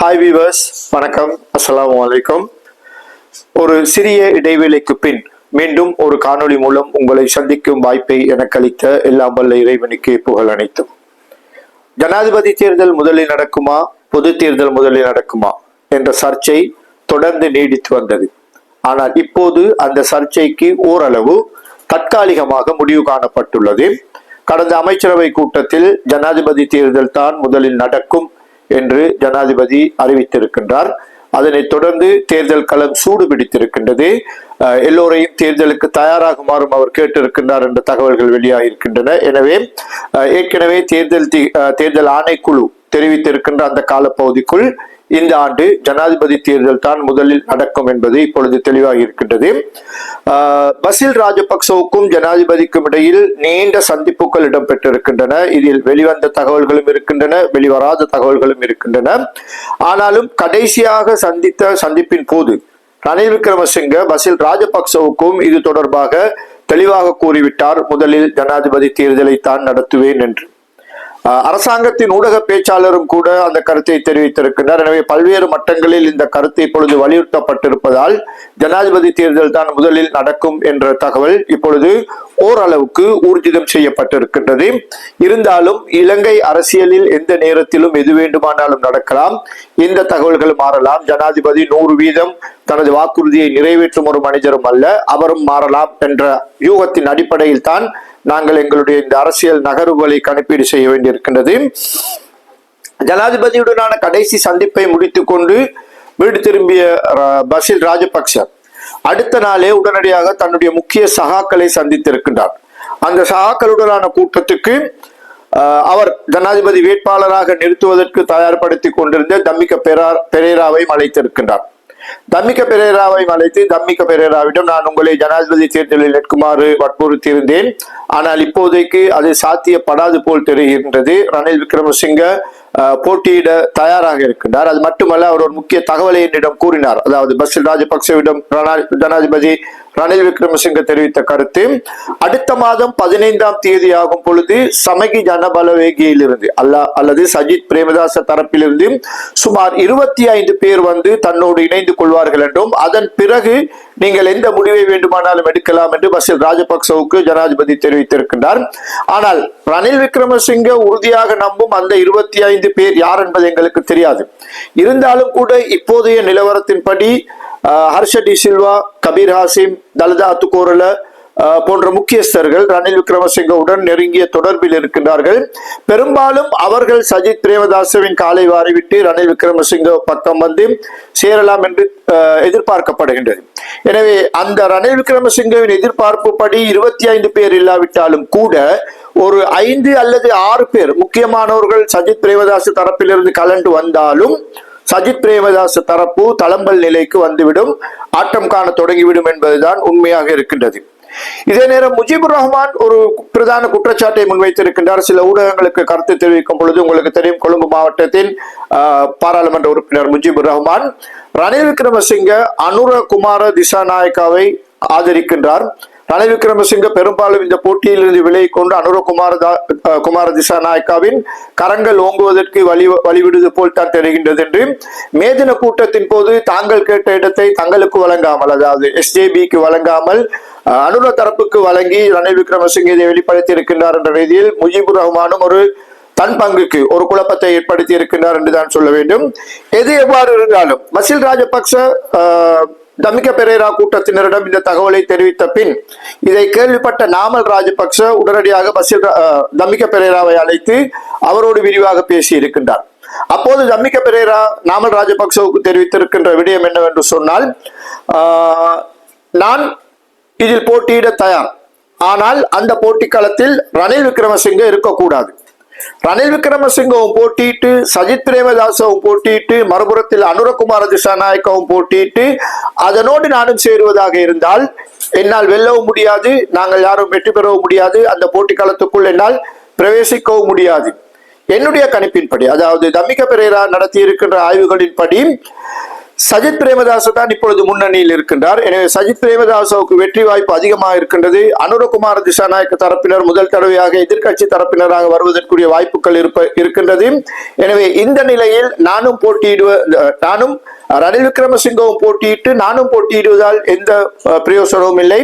Hi viewers வணக்கம். அஸ்லாம் வலைக்கம் ஒரு சிறிய இடைவேளைக்கு பின் மீண்டும் ஒரு காணொளி மூலம் உங்களை சந்திக்கும் வாய்ப்பை எனக்கு அளித்த எல்லாம் வல்ல இறைவனுக்கு புகழ் அனைத்தும். ஜனாதிபதி தேர்தல் முதலில் நடக்குமா? பொது தேர்தல் முதலில் நடக்குமா? என்ற சர்ச்சை தொடர்ந்து நீடித்து வந்தது. ஆனால் இப்போது அந்த சர்ச்சைக்கு ஓரளவு தற்காலிகமாக முடிவு காணப்பட்டுள்ளது. கடந்த அமைச்சரவை கூட்டத்தில் ஜனாதிபதி தேர்தல் தான் முதலில் நடக்கும் என்று ஜனாதிபதி அறிவித்திருக்கின்றார். அதனைத் தொடர்ந்து தேர்தல் களம் சூடு பிடித்திருக்கின்றது. எல்லோரையும் தேர்தலுக்கு தயாராகுமாறும் அவர் கேட்டிருக்கின்றார் என்ற தகவல்கள் வெளியாகியிருக்கின்றன. எனவே ஏற்கனவே தேர்தல் தேர்தல் ஆணைக்குழு தெரிவித்திருக்கின்ற அந்த காலப்பகுதிக்குள் இந்த ஆண்டு ஜனாதிபதி தேர்தல் தான் முதலில் நடக்கும் என்பது இப்பொழுது தெளிவாக இருக்கின்றது ஆஹ் பசில் ராஜபக்சவுக்கும் ஜனாதிபதிக்கும் இடையில் நீண்ட சந்திப்புகள் இடம்பெற்றிருக்கின்றன. இதில் வெளிவந்த தகவல்களும் இருக்கின்றன வெளிவராத தகவல்களும் இருக்கின்றன. ஆனாலும் கடைசியாக சந்தித்த சந்திப்பின் போது ரணில் விக்ரமசிங்க பசில் ராஜபக்சவுக்கும் இது தொடர்பாக தெளிவாக கூறிவிட்டார் முதலில் ஜனாதிபதி தேர்தலை தான் நடத்துவேன் என்று. அரசாங்கத்தின் ஊடக பேச்சாளரும் கூட அந்த கருத்தை தெரிவித்திருக்கின்றார். எனவே பல்வேறு மட்டங்களில் இந்த கருத்து இப்பொழுது வலியுறுத்தப்பட்டிருப்பதால் ஜனாதிபதி தேர்தல் தான் முதலில் நடக்கும் என்ற தகவல் இப்பொழுது ஓரளவுக்கு ஊர்ஜிதம் செய்யப்பட்டிருக்கின்றது. இருந்தாலும் இலங்கை அரசியலில் எந்த நேரத்திலும் எது வேண்டுமானாலும் நடக்கலாம். இந்த தகவல்கள் மாறலாம். ஜனாதிபதி நூறு வீதம் தனது வாக்குறுதியை நிறைவேற்றும் ஒரு மனிதரும் அல்ல அவரும் மாறலாம் என்ற யூகத்தின் அடிப்படையில் தான் நாங்கள் எங்களுடைய இந்த அரசியல் நகர்வுகளை கணப்பீடு செய்ய வேண்டியிருக்கின்றது. ஜனாதிபதியுடனான கடைசி சந்திப்பை முடித்துக் கொண்டு வீடு திரும்பிய பசில் ராஜபக்ச அடுத்த நாளே உடனடியாக தன்னுடைய முக்கிய சகாக்களை சந்தித்திருக்கின்றார். அந்த சகாக்களுடனான கூட்டத்துக்கு அஹ், அவர் ஜனாதிபதி வேட்பாளராக நிறுத்துவதற்கு தயார்படுத்திக் கொண்டிருந்த தம்மிக்க பெரா பெரேராவை அழைத்திருக்கின்றார். தம்மிக்க பெரேராவை அழைத்து தம்மிக்க பெரேராவிடம் நான் உங்களை ஜனாதிபதி தேர்தலில் நிற்குமாறு வற்புறுத்தியிருந்தேன். ஆனால் இப்போதைக்கு அது சாத்தியப்படாது போல் தெரிகின்றது. ரணில் விக்ரமசிங்க போட்டியிட தயாராக இருக்கின்றார். அது மட்டுமல்ல அவர் ஒரு முக்கிய தகவலை என்னிடம் கூறினார். அதாவது பசில் ராஜபக்சேவிடம் ஜனாதிபதி ரணில் விக்ரமசிங்க தெரிவித்த கருத்து அடுத்த மாதம் பதினைந்தாம் தேதி ஆகும் பொழுது சமகி ஜனபலவேகியிலிருந்து அல்ல அல்லது சஜித் பிரேமதாச தரப்பிலிருந்து சுமார் இருபத்தி ஐந்து பேர் வந்து தன்னோடு இணைந்து கொள்வார்கள் என்றும் அதன் பிறகு நீங்கள் எந்த முடிவை வேண்டுமானாலும் எடுக்கலாம் என்று பசில் ராஜபக்சவுக்கு ஜனாதிபதி தெரிவித்திருக்கின்றார். ஆனால் ரணில் விக்ரமசிங்க உறுதியாக நம்பும் அந்த இருபத்தி ஐந்து பேர் யார் என்பது எங்களுக்கு தெரியாது. இருந்தாலும் கூட இப்போதைய நிலவரத்தின்படி ஹர்ஷ டி சில்வா கபீர் ஹாசிம் தலதா அத்துக்கோரல போன்ற முக்கியஸ்தர்கள் ரணில் விக்ரமசிங்கவுடன் நெருங்கிய தொடர்பில் இருக்கின்றார்கள். பெரும்பாலும் அவர்கள் சஜித் பிரேமதாசவின் காலை வாரிவிட்டு ரணில் விக்ரமசிங்க பக்கம் வந்து சேரலாம் என்று எதிர்பார்க்கப்படுகின்றது. எனவே அந்த ரணில் விக்ரமசிங்கவின் எதிர்பார்ப்புப்படி இருபத்தி ஐந்து பேர் இல்லாவிட்டாலும் கூட ஒரு ஐந்து அல்லது ஆறு பேர் முக்கியமானவர்கள் சஜித் பிரேமதாஸ் தரப்பிலிருந்து கலண்டு வந்தாலும் சஜித் பிரேமதாஸ் தரப்பு தளம்பல் நிலைக்கு வந்துவிடும் ஆட்டம் காண தொடங்கிவிடும் என்பதுதான் உண்மையாக இருக்கின்றது. இதே நேரம் முஜிபுர் ரஹ்மான் ஒரு பிரதான குற்றச்சாட்டை முன்வைத்திருக்கின்றார். சில ஊடகங்களுக்கு கருத்து தெரிவிக்கும் பொழுது உங்களுக்கு தெரியும் கொழும்பு மாவட்டத்தின் ஆஹ், பாராளுமன்ற உறுப்பினர் முஜிபுர் ரஹ்மான் ரணில் விக்ரமசிங்க அனுர குமார திசாநாயக்காவை ஆதரிக்கின்றார். ரணில் விக்ரமசிங்க பெரும்பாலும் இந்த போட்டியிலிருந்து விலகி கொண்டு அனுரகுமார அஹ் குமார திசாநாயக்காவின் கரங்கள் ஓங்குவதற்கு வழி வழிவிடுவது போல் தான் தெரிகின்றது என்று மேதின கூட்டத்தின் போது தாங்கள் கேட்ட இடத்தை தங்களுக்கு வழங்காமல் அதாவது எஸ்ஜேபிக்கு வழங்காமல் அனுர தரப்புக்கு வழங்கி ரணில் விக்ரமசிங்க இதை வெளிப்படுத்தி இருக்கின்றார் என்ற ரீதியில் முஜிபுர் ரஹ்மானும் ஒரு தன் பங்குக்கு ஒரு குழப்பத்தை ஏற்படுத்தி இருக்கின்றார் என்றுதான் சொல்ல வேண்டும். எது எவ்வாறு இருந்தாலும் மசில் ராஜபக்ச தமிக தமிக்க பெரேரா கூட்டத்தினரிடம் இந்த தகவலை தெரிவித்த பின் இதை கேள்விப்பட்ட நாமல் ராஜபக்ச உடனடியாக பசில் தமிக பெரேராவை அழைத்து அவரோடு விரிவாக பேசி இருக்கின்றார். அப்போது தம்மிக்க பெரேரா நாமல் ராஜபக்சவுக்கு தெரிவித்திருக்கின்ற விடயம் என்னவென்று சொன்னால் நான் இதில் போட்டியிட தயார். ஆனால் அந்த போட்டி களத்தில் ரணில் விக்ரமசிங்க இருக்கக்கூடாது. ரணில் விக்ரமசிங்கவும் போட்டியிட்டு சஜித் பிரேமதாசவும் போட்டியிட்டு மறுபுறத்தில் அனுரகுமார திசாநாயக்கவும் போட்டியிட்டு அதனோடு நானும் சேருவதாக இருந்தால் என்னால் வெல்லவும் முடியாது நாங்கள் யாரும் வெற்றி பெறவும் முடியாது அந்த போட்டி காலத்துக்குள் என்னால் பிரவேசிக்கவும் முடியாது. என்னுடைய கணிப்பின்படி அதாவது தம்மிக பெரேரா நடத்தி இருக்கின்ற ஆய்வுகளின்படி சஜித் பிரேமதாச தான் இப்பொழுது முன்னணியில் இருக்கின்றார். எனவே சஜித் பிரேமதாசவுக்கு வெற்றி வாய்ப்பு அதிகமாக இருக்கின்றது. அனுரகுமார் திசாநாயக்க தரப்பினர் முதல் தடவையாக எதிர்க்கட்சி தரப்பினராக வருவதற்குரிய வாய்ப்புகள் இருப்ப இருக்கின்றது. எனவே இந்த நிலையில் நானும் போட்டியிடுவ நானும் ரணில் விக்ரமசிங்கவும் போட்டியிட்டு நானும் போட்டியிடுவதால் எந்த பிரயோசனமும் இல்லை.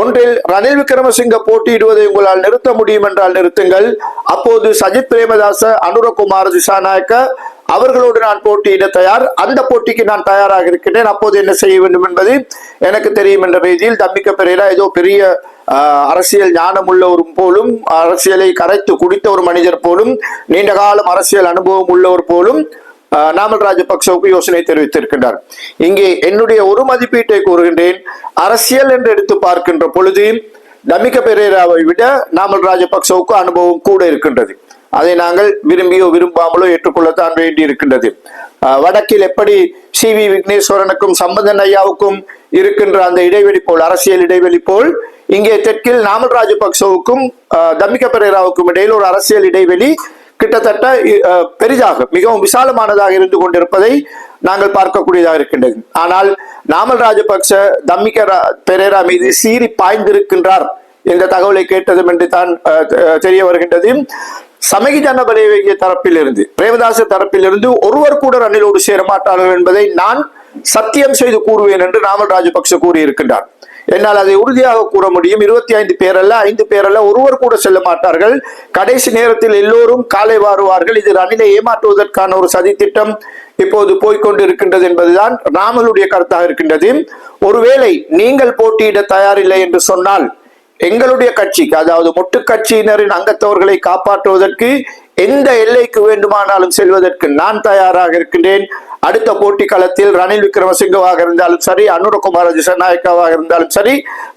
ஒன்றில் ரணில் விக்ரமசிங்க போட்டியிடுவதை உங்களால் நிறுத்த முடியும் என்றால் நிறுத்துங்கள். அப்போது சஜித் பிரேமதாச அனுரகுமார் திசாநாயக்க அவர்களோடு நான் போட்டியிட தயார். அந்த போட்டிக்கு நான் தயாராக இருக்கின்றேன். அப்போது என்ன செய்ய வேண்டும் என்பது எனக்கு தெரியும் என்ற ரீதியில் தம்பிக்க பெரியரா ஏதோ பெரிய அரசியல் ஞானம் உள்ளவர் போலும் அரசியலை கரைத்து குடித்த ஒரு மனிதர் போலும் நீண்ட காலம் அரசியல் அனுபவம் உள்ளவர் போலும் நாமல் ராஜபக்சவுக்கு யோசனை தெரிவித்திருக்கின்றார். இங்கே என்னுடைய ஒரு மதிப்பீட்டை கூறுகின்றேன். அரசியல் என்று எடுத்து பார்க்கின்ற பொழுது தமிக்க பெரேராவை விட நாமல் ராஜபக்சவுக்கு அனுபவம் கூட இருக்கின்றது. அதை நாங்கள் விரும்பியோ விரும்பாமலோ ஏற்றுக்கொள்ளத்தான் வேண்டி இருக்கின்றது வடக்கில் எப்படி சி வி விக்னேஸ்வரனுக்கும் சம்பந்தன் ஐயாவுக்கும் இருக்கின்ற அந்த இடைவெளி போல் அரசியல் இடைவெளி போல் இங்கே தெற்கில் நாமல் ராஜபக்சவுக்கும் ஆஹ், பெரேராவுக்கும் இடையில் ஒரு அரசியல் இடைவெளி கிட்டத்தட்ட பெரிதாக மிகவும் விசாலமானதாக இருந்து கொண்டிருப்பதை நாங்கள் பார்க்கக்கூடியதாக இருக்கின்றது. ஆனால் நாமல் ராஜபக்ச தம்மிக ரா- பெரேரா மீது சீறி பாய்ந்திருக்கின்றார் என்ற தகவலை கேட்டதும் என்று தான் தெரிய வருகின்றது. சமகி ஜன பலவேகிய தரப்பிலிருந்து பிரேமதாச தரப்பிலிருந்து ஒருவர் கூட ரணிலோடு சேர மாட்டார்கள் என்பதை நான் சத்தியம் செய்து கூறுவேன் என்று நாமல் ராஜபக்ச கூறியிருக்கின்றார். என்னால் அதை உறுதியாக கூற முடியும். இருபத்தி ஐந்து பேரல்ல ஐந்து பேரல்ல ஒருவர் கூட செல்ல மாட்டார்கள். கடைசி நேரத்தில் எல்லோரும் காலை வாருவார்கள். இது ரணிலை ஏமாற்றுவதற்கான ஒரு சதி திட்டம் இப்போது போய்க்கொண்டு இருக்கின்றது என்பதுதான் ராமலுடைய கருத்தாக இருக்கின்றது. ஒருவேளை நீங்கள் போட்டியிட தயாரில்லை என்று சொன்னால் எங்களுடைய கட்சிக்கு அதாவது மொட்டு கட்சியினரின் அங்கத்தவர்களை காப்பாற்றுவதற்கு எந்த எல்லைக்கு வேண்டுமானாலும் செல்வதற்கு நான் தயாராக இருக்கின்றேன். அடுத்த போட்டி களத்தில் ரணில் விக்ரமசிங்கவாக இருந்தாலும் சரி அனுரகுமார திசநாயக்காவாக இருந்தாலும் சரி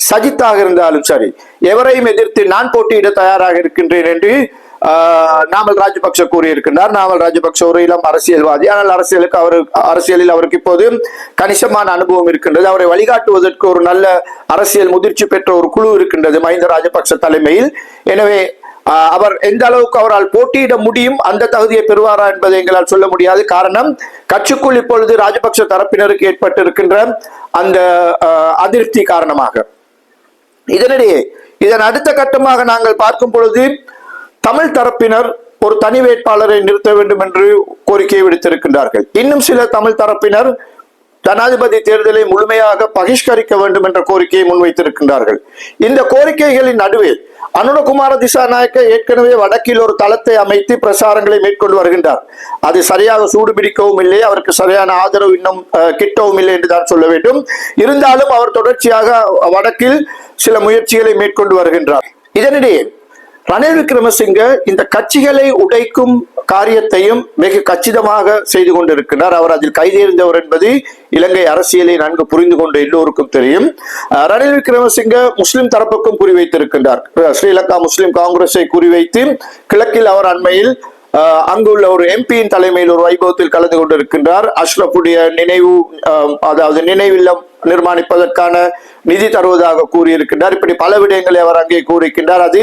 சஜித்தாக இருந்தாலும் சரி எவரையும் எதிர்த்து நான் போட்டியிட தயாராக இருக்கின்றேன் என்று நாமல் ராஜபக்ச கூறியிருக்கின்றார். நாமல் ராஜபக்ச ஒரு இளம் அரசியல்வாதி. ஆனால் அரசியலுக்கு அவர் அரசியலில் அவருக்கு இப்போது கணிசமான அனுபவம் இருக்கின்றது. அவரை வழிகாட்டுவதற்கு ஒரு நல்ல அரசியல் முதிர்ச்சி பெற்ற ஒரு குழு இருக்கின்றது மஹிந்த ராஜபக்ச தலைமையில். எனவே ஆஹ், அவர் எந்த அளவுக்கு அவரால் போட்டியிட முடியும் அந்த தகுதியை பெறுவாரா என்பதை எங்களால் சொல்ல முடியாது. காரணம் கட்சிக்குள் இப்பொழுது ராஜபக்ச தரப்பினருக்கு ஏற்பட்டிருக்கின்ற அந்த அதிருப்தி காரணமாக. இதனிடையே இதன் அடுத்த கட்டமாக நாங்கள் பார்க்கும் பொழுது தமிழ் தரப்பினர் ஒரு தனி வேட்பாளரை நிறுத்த வேண்டும் என்று கோரிக்கை விடுத்திருக்கின்றார்கள். இன்னும் சில தமிழ் தரப்பினர் ஜனாதிபதி தேர்தலை முழுமையாக பகிஷ்கரிக்க வேண்டும் என்ற கோரிக்கையை முன்வைத்திருக்கின்றார்கள். இந்த கோரிக்கைகளின் நடுவே அனுரகுமார திசாநாயக்க ஏற்கனவே வடக்கில் ஒரு தளத்தை அமைத்து பிரசாரங்களை மேற்கொண்டு வருகின்றார். அது சரியாக சூடு பிடிக்கவும் இல்லை அவருக்கு சரியான ஆதரவு இன்னும் கிட்டவும் இல்லை என்று தான் சொல்ல வேண்டும். இருந்தாலும் அவர் தொடர்ச்சியாக வடக்கில் சில முயற்சிகளை மேற்கொண்டு வருகின்றார். இதனிடையே ரணில் விக்ரமசிங்க இந்த கட்சிகளை உடைக்கும் காரியத்தையும் மிக கச்சிதமாக செய்து கொண்டிருக்கிறார். அவர் அதில் கைதேர்ந்தவர் என்பது இலங்கை அரசியலை நன்கு புரிந்து கொண்ட எல்லோருக்கும் தெரியும். ரணில் விக்ரமசிங்க முஸ்லிம் தரப்புக்கும் குறிவைத்திருக்கின்றார். ஸ்ரீலங்கா முஸ்லிம் காங்கிரஸை குறிவைத்து கிழக்கில் அவர் அண்மையில் அங்குள்ள ஒரு எம்பியின் தலைமையில் ஒரு வைபவத்தில் கலந்து கொண்டிருக்கின்றார். அஷ்ரஃபுடைய நினைவு அதாவது நினைவில்லம் நிர்மாணிப்பதற்கான நிதி தருவதாக கூறியிருக்கின்றார். இப்படி பல விடயங்களை அவர் அங்கே கூறியிருக்கின்றார் அது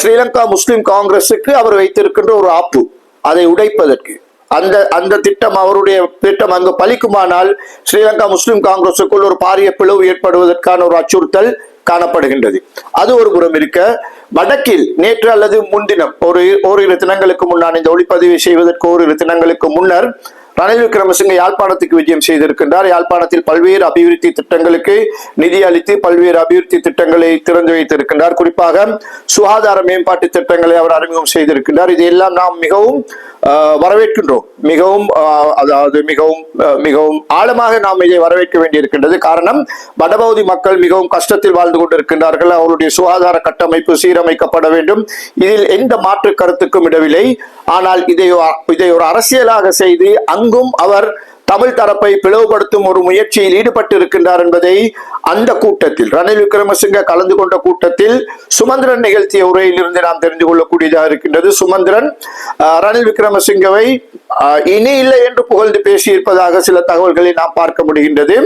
ஸ்ரீலங்கா முஸ்லிம் காங்கிரசுக்கு அவர் வைத்திருக்கின்ற ஒரு ஆப்பு. அதை உடைப்பதற்கு. அந்த அந்த திட்டம் அவருடைய திட்டம் அங்கு பலிக்குமானால் ஸ்ரீலங்கா முஸ்லிம் காங்கிரசுக்குள் ஒரு பாரிய பிளவு ஏற்படுவதற்கான ஒரு அச்சுறுத்தல் காணப்படுகின்றது. அது ஒரு புறம் இருக்க வடக்கில் நேற்று அல்லது முன்தினம் ஒரு ஓரிரு தினங்களுக்கு முன்னால் இந்த ஒளிப்பதிவை செய்வதற்கு ஓரிரு தினங்களுக்கு முன்னர் ரணில் விக்ரமசிங்க யாழ்ப்பாணத்துக்கு விஜயம் செய்திருக்கின்றார். யாழ்ப்பாணத்தில் பல்வேறு அபிவிருத்தி திட்டங்களுக்கு நிதி அளித்து பல்வேறு அபிவிருத்தி திட்டங்களை திறந்து வைத்திருக்கின்றார். குறிப்பாக சுகாதார மேம்பாட்டு திட்டங்களை அவர் அறிமுகம் செய்திருக்கின்றார். இதையெல்லாம் நாம் மிகவும் வரவேற்கின்றோம். மிகவும் அதாவது மிகவும் மிகவும் ஆழமாக நாம் இதை வரவேற்க வேண்டியிருக்கின்றது. காரணம் வடபகுதி மக்கள் மிகவும் கஷ்டத்தில் வாழ்ந்து கொண்டிருக்கின்றார்கள். அவருடைய சுகாதார கட்டமைப்பு சீரமைக்கப்பட வேண்டும். இதில் எந்த மாற்று கருத்துக்கும் இடவில்லை. ஆனால் இதை இதை ஒரு அரசியலாக செய்து அங்கும் அவர் தமிழ் தரப்பை பிளவுபடுத்தும் ஒரு முயற்சியில் ஈடுபட்டு இருக்கின்றார் என்பதை அந்த கூட்டத்தில் ரணில் விக்ரமசிங்க கலந்து கொண்ட கூட்டத்தில் சுமந்திரன் நிகழ்த்திய உரையில் இருந்து நாம் தெரிந்து கொள்ளக்கூடியதாக இருக்கின்றது. சுமந்திரன் ரணில் விக்ரமசிங்கவை இனி இல்லை என்று புகழ்ந்து பேசியிருப்பதாக சில தகவல்களை நாம் பார்க்க முடிகின்றது.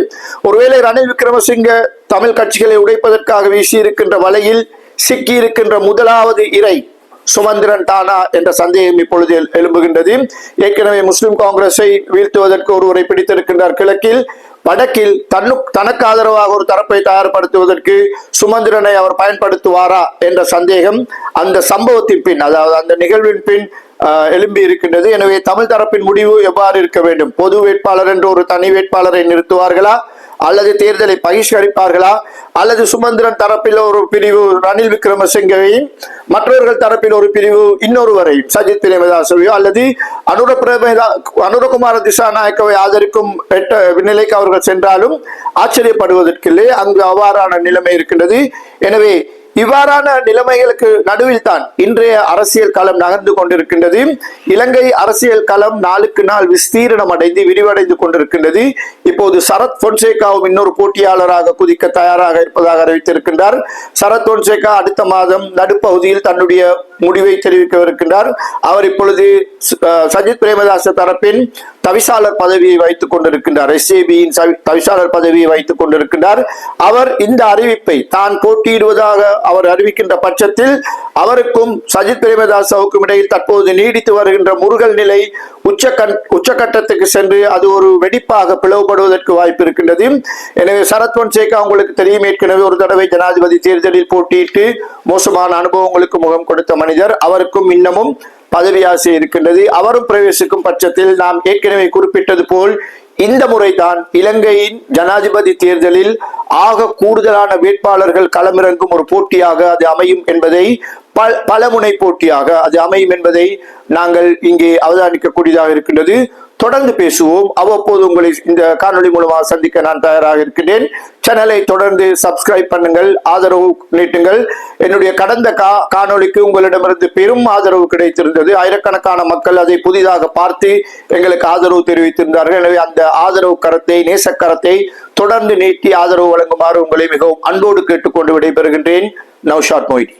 ஒருவேளை ரணில் விக்ரமசிங்க தமிழ் கட்சிகளை உடைப்பதற்காக வீசியிருக்கின்ற வலையில் சிக்கியிருக்கின்ற முதலாவது இறை சுமந்திரன் தானா என்ற சந்தேகம் இப்பொழுது எழும்புகின்றது. ஏற்கனவே முஸ்லிம் காங்கிரஸை வீழ்த்துவதற்கு ஒருவரை பிடித்திருக்கின்றார் கிழக்கில். வடக்கில் தன்னு தனக்கு ஆதரவாக ஒரு தரப்பை தயார்படுத்துவதற்கு சுமந்திரனை அவர் பயன்படுத்துவாரா என்ற சந்தேகம் அந்த சம்பவத்தின் பின் அதாவது அந்த நிகழ்வின் பின் எழும்பி இருக்கின்றது. எனவே தமிழ் தரப்பின் முடிவு எவ்வாறு இருக்க வேண்டும்? பொது வேட்பாளர் என்று ஒரு தனி வேட்பாளரை நிறுத்துவார்களா? அல்லது தேர்தலை பகிஷ்கரிப்பார்களா? அல்லது சுமந்திரன் தரப்பில் ஒரு பிரிவு ரணில் விக்ரமசிங்கவையும் மற்றவர்கள் தரப்பில் ஒரு பிரிவு இன்னொருவரையும் சஜித் பிரேமதாசவையோ அல்லது அனுர பிரேமதா அனுரகுமார திசாநாயக்கவை ஆதரிக்கும் நிலைக்கு அவர்கள் சென்றாலும் ஆச்சரியப்படுவதற்கில்லை. அங்கு அவ்வாறான நிலைமை இருக்கின்றது. எனவே இவ்வாறான நிலைமைகளுக்கு நடுவில் தான் இன்றைய அரசியல் களம் நகர்ந்து கொண்டிருக்கின்றது. இலங்கை அரசியல் களம் நாளுக்கு நாள் விஸ்தீரணம் அடைந்து விரிவடைந்து கொண்டிருக்கின்றது. இப்போது சரத் பொன்சேகாவும் இன்னொரு போட்டியாளராக குதிக்க தயாராக இருப்பதாக அறிவித்திருக்கின்றார். சரத் பொன்சேகா அடுத்த மாதம் நடுப்பகுதியில் தன்னுடைய முடிவை தெரிவிக்கவிருக்கின்றார். அவர் இப்பொழுது சஜித் பிரேமதாச தரப்பின் தவிசாளர் பதவியை வைத்துக் கொண்டிருக்கின்றார். எஸ்ஏபியின் தவிசாளர் பதவியை வைத்துக் கொண்டிருக்கின்றார். அவர் இந்த அறிவிப்பை தான் போட்டியிடுவதாக அவர் அறிவிக்கின்ற பட்சத்தில் அவருக்கும் சஜித் பிரேமதாசவுக்கும் இடையில் தற்போது நீடித்து வருகின்ற முருகல் நிலை உச்சக்கண் உச்சக்கட்டத்துக்கு சென்று அது ஒரு வெடிப்பாக பிளவுபடுவதற்கு வாய்ப்பு இருக்கின்றது. எனவே சரத் பொன்சேகா உங்களுக்கு தெரியும். ஏற்கனவே ஒரு தடவை ஜனாதிபதி தேர்தலில் போட்டியிட்டு மோசமான அனுபவங்களுக்கு முகம் கொடுத்த மனிதர் அவருக்கும் இன்னமும் பதவி ஆசை இருக்கின்றது. அவரும் பிரவேசிக்கும் பட்சத்தில் நாம் ஏற்கனவே குறிப்பிட்டது போல் இந்த முறைதான் இலங்கையின் ஜனாதிபதி தேர்தலில் ஆக கூடுதலான வேட்பாளர்கள் களமிறங்கும் ஒரு போட்டியாக அது அமையும் என்பதை பல பலமுனை போட்டியாக அது அமையும் என்பதை நாங்கள் இங்கே அவதானிக்கக்கூடியதாக இருக்கின்றது. தொடர்ந்து பேசுவோம். அவ்வப்போது உங்களை இந்த காணொளி மூலமாக சந்திக்க நான் தயாராக இருக்கின்றேன் சேனலை தொடர்ந்து சப்ஸ்கிரைப் பண்ணுங்கள் ஆதரவு நீட்டுங்கள். என்னுடைய கடந்த கா காணொளிக்கு உங்களிடமிருந்து பெரும் ஆதரவு கிடைத்திருந்தது. ஆயிரக்கணக்கான மக்கள் அதை புதிதாக பார்த்து எங்களுக்கு ஆதரவு தெரிவித்திருந்தார்கள். எனவே அந்த ஆதரவு கரத்தை நேசக்கரத்தை தொடர்ந்து நீட்டி ஆதரவு வழங்குமாறு உங்களை மிகவும் அன்போடு கேட்டுக்கொண்டு விடைபெறுகின்றேன். நௌஷாத் மொய்டி.